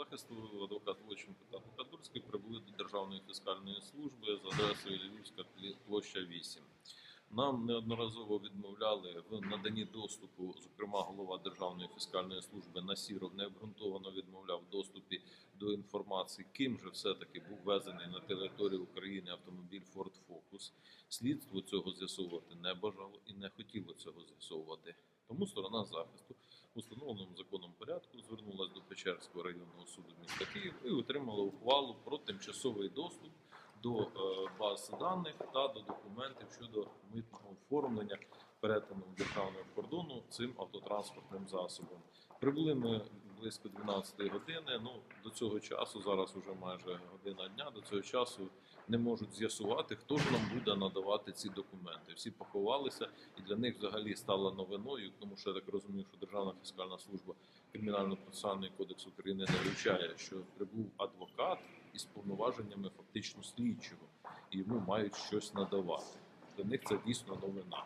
захисту адвокат Лоченко та адвокат прибули до Державної фіскальної служби за адресою Львівська площа 8. Нам неодноразово відмовляли в наданні доступу, зокрема, голова Державної фіскальної служби Насіров необґрунтовано відмовляв в доступі до інформації, ким же все-таки був ввезений на територію України автомобіль Ford Focus. Слідство цього з'ясовувати не бажало і не хотіло цього з'ясовувати. Тому сторона захисту у встановленому законом Печерського районного суду міста Київ і отримала ухвалу про тимчасовий доступ до е, баз даних та до документів щодо митного оформлення перетину державного кордону цим автотранспортним засобом. Прибули ми близько 12 години. Ну до цього часу, зараз уже майже година дня. До цього часу не можуть з'ясувати, хто ж нам буде надавати ці документи. Всі поховалися, і для них взагалі стало новиною, тому що я так розумію, що Державна фіскальна служба кримінально-процесуальний кодекс України не вивчає, що прибув адвокат із повноваженнями фактично слідчого, і йому мають щось надавати. Для них це дійсно новина.